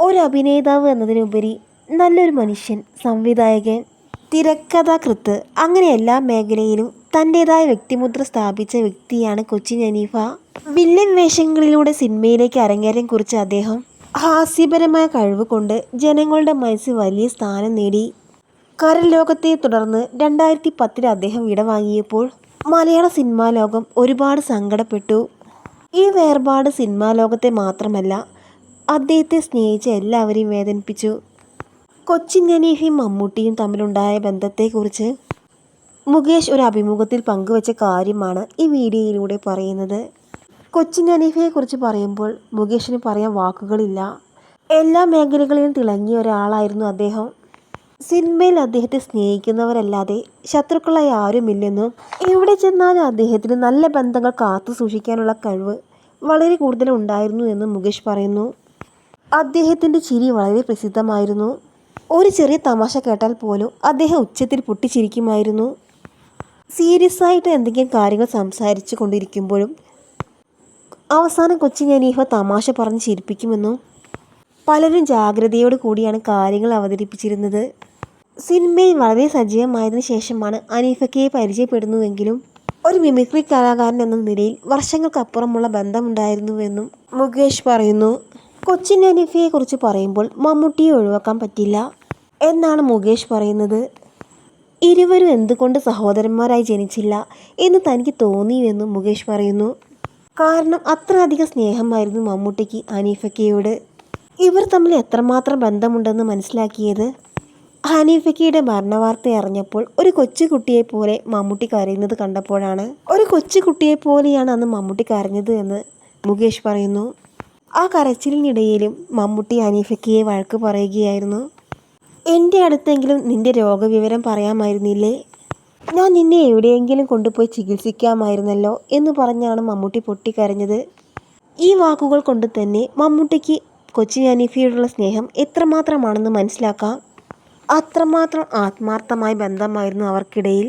ഒരു അഭിനേതാവ് എന്നതിനുപരി നല്ലൊരു മനുഷ്യൻ സംവിധായകൻ തിരക്കഥാകൃത്ത്. അങ്ങനെ എല്ലാ മേഖലയിലും തന്റെതായ വ്യക്തിമുദ്ര സ്ഥാപിച്ച വ്യക്തിയാണ് കൊച്ചിൻ ജനീഫ വില്ലൻ വേഷങ്ങളിലൂടെ സിനിമയിലേക്ക് അരങ്ങേറ്റം കുറിച്ച് അദ്ദേഹം ഹാസ്യപരമായ കഴിവ് കൊണ്ട് ജനങ്ങളുടെ മനസ്സിൽ വലിയ സ്ഥാനം നേടി. കരലോകത്തെ തുടർന്ന് രണ്ടായിരത്തി പത്തിൽ അദ്ദേഹം വിടവാങ്ങിയപ്പോൾ മലയാള സിനിമാ ലോകം ഒരുപാട് സങ്കടപ്പെട്ടു. ഈ വേർപാട് സിനിമാ ലോകത്തെ മാത്രമല്ല അദ്ദേഹത്തെ സ്നേഹിച്ച എല്ലാവരെയും വേദനിപ്പിച്ചു. കൊച്ചിൻ ഹനീഫയും മമ്മൂട്ടിയും തമ്മിലുണ്ടായ ബന്ധത്തെക്കുറിച്ച് മുകേഷ് ഒരു അഭിമുഖത്തിൽ പങ്കുവച്ച കാര്യമാണ് ഈ വീഡിയോയിലൂടെ പറയുന്നത്. കൊച്ചിൻ ഹനീഫയെക്കുറിച്ച് പറയുമ്പോൾ മുകേഷിന് പറയാൻ വാക്കുകളില്ല. എല്ലാ മേഖലകളിലും തിളങ്ങിയ ഒരാളായിരുന്നു അദ്ദേഹം. സിനിമയിൽ അദ്ദേഹത്തെ സ്നേഹിക്കുന്നവരല്ലാതെ ശത്രുക്കളായി ആരുമില്ലെന്നും എവിടെ ചെന്നാലും അദ്ദേഹത്തിന് നല്ല ബന്ധങ്ങൾ കാത്തു സൂക്ഷിക്കാനുള്ള കഴിവ് വളരെ കൂടുതലുണ്ടായിരുന്നു എന്ന് മുകേഷ് പറയുന്നു. അദ്ദേഹത്തിന്റെ ചിരി വളരെ പ്രസിദ്ധമായിരുന്നു. ഒരു ചെറിയ തമാശ കേട്ടാൽ പോലും അദ്ദേഹം ഉച്ചത്തിൽ പൊട്ടിച്ചിരിക്കുമായിരുന്നു. സീരിയസ് ആയിട്ട് എന്തെങ്കിലും കാര്യങ്ങൾ സംസാരിച്ചു കൊണ്ടിരിക്കുമ്പോഴും അവസാനം കൊച്ചിൻ അനീഫ തമാശ പറഞ്ഞ് ചിരിപ്പിക്കുമെന്നും പലരും ജാഗ്രതയോട് കൂടിയാണ് കാര്യങ്ങൾ അവതരിപ്പിച്ചിരുന്നത്. സിനിമയിൽ വളരെ സജീവമായതിനു ശേഷമാണ് അനീഫയ്ക്കയെ പരിചയപ്പെടുന്നുവെങ്കിലും ഒരു മിമിക്രി കലാകാരൻ എന്ന നിലയിൽ വർഷങ്ങൾക്കപ്പുറമുള്ള ബന്ധമുണ്ടായിരുന്നുവെന്നും മുകേഷ് പറയുന്നു. കൊച്ചിൻ അനീഫയെക്കുറിച്ച് പറയുമ്പോൾ മമ്മൂട്ടിയെ ഒഴിവാക്കാൻ പറ്റില്ല എന്നാണ് മുകേഷ് പറയുന്നത്. ഇരുവരും എന്തുകൊണ്ട് സഹോദരന്മാരായി ജനിച്ചില്ല എന്ന് തനിക്ക് തോന്നിയെന്നും മുകേഷ് പറയുന്നു. കാരണം അത്ര അധികം സ്നേഹമായിരുന്നു മമ്മൂട്ടിക്ക് ഹനീഫക്കയോട് ഇവർ തമ്മിൽ എത്രമാത്രം ബന്ധമുണ്ടെന്ന് മനസ്സിലാക്കിയത്? ഹനീഫക്കയുടെ മരണവാർത്ത അറിഞ്ഞപ്പോൾ ഒരു കൊച്ചുകുട്ടിയെ പോലെ മമ്മൂട്ടി കരയുന്നത് കണ്ടപ്പോഴാണ്. ഒരു കൊച്ചുകുട്ടിയെ പോലെയാണ് അന്ന് മമ്മൂട്ടി കരഞ്ഞത് എന്ന് മുകേഷ് പറയുന്നു. ആ കരച്ചിലിനിടയിലും മമ്മൂട്ടി ഹനീഫയ്ക്കയെ വഴക്ക് പറയുകയായിരുന്നു. എന്റെ അടുത്തെങ്കിലും നിന്റെ രോഗവിവരം പറയാമായിരുന്നില്ലേ? ഞാൻ നിന്നെ എവിടെയെങ്കിലും കൊണ്ടുപോയി ചികിത്സിക്കാമായിരുന്നല്ലോ എന്ന് പറഞ്ഞാണ് മമ്മൂട്ടി പൊട്ടിക്കരഞ്ഞത്. ഈ വാക്കുകൾ കൊണ്ട് തന്നെ മമ്മൂട്ടിക്ക് കൊച്ചി അനീഫയോടുള്ള സ്നേഹം എത്രമാത്രമാണെന്ന് മനസ്സിലാക്കാം. അത്രമാത്രം ആത്മാർത്ഥമായ ബന്ധമായിരുന്നു അവർക്കിടയിൽ.